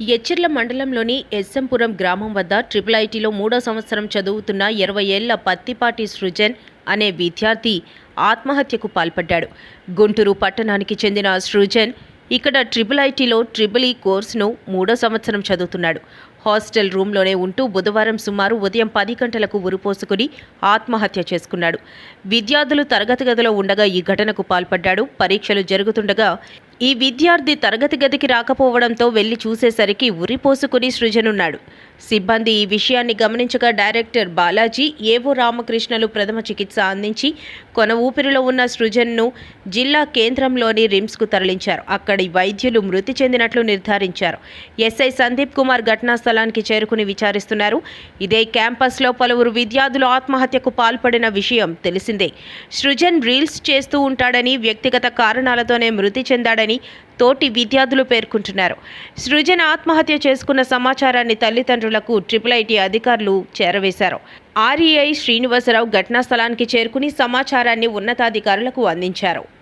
ఎచ్చిర్ల మండలంలోని ఎస్ఎంపురం గ్రామం వద్ద ట్రిపుల్ ఐటీలో మూడో సంవత్సరం చదువుతున్న ఇరవై ఏళ్ళ పత్తిపాటి సృజన్ అనే విద్యార్థి ఆత్మహత్యకు పాల్పడ్డాడు. గుంటూరు పట్టణానికి చెందిన సృజన్ ఇక్కడ ట్రిపుల్ ఐటీలో ట్రిపుల్ ఈ కోర్సును మూడో సంవత్సరం చదువుతున్నాడు. హాస్టల్ రూమ్లోనే ఉంటూ బుధవారం సుమారు ఉదయం పది గంటలకు ఉరిపోసుకుని ఆత్మహత్య చేసుకున్నాడు. విద్యార్థులు తరగతి గదిలో ఉండగా ఈ ఘటనకు పాల్పడ్డాడు. పరీక్షలు జరుగుతుండగా ఈ విద్యార్థి తరగతి గదికి రాకపోవడంతో వెళ్ళి చూసేసరికి ఉరిపోసుకుని సృజనున్నాడు. సిబ్బంది ఈ విషయాన్ని గమనించగా డైరెక్టర్ బాలాజీ ఏవో రామకృష్ణలు ప్రథమ చికిత్స అందించి కొన ఊపిరిలో ఉన్న సృజన్ను జిల్లా కేంద్రంలోని రిమ్స్కు తరలించారు. అక్కడి వైద్యులు మృతి చెందినట్లు నిర్ధారించారు. ఎస్ఐ సందీప్ కుమార్ ఘటనా స్థలానికి చేరుకుని విచారిస్తున్నారు. ఇదే క్యాంపస్లో పలువురు విద్యార్థులు ఆత్మహత్యకు పాల్పడిన విషయం తెలిసిందే. సృజన్ రీల్స్ చేస్తూ ఉంటాడని వ్యక్తిగత కారణాలతోనే మృతి చెందాడని తోటి విద్యార్థులు పేర్కొంటున్నారు. సృజన ఆత్మహత్య చేసుకున్న సమాచారాన్ని తల్లిదండ్రులకు ట్రిపుల్ ఐటీ అధికారులు చేరవేశారు. ఆర్ఈఐ శ్రీనివాసరావు ఘటనా స్థలానికి చేరుకుని సమాచారాన్ని ఉన్నతాధికారులకు అందించారు.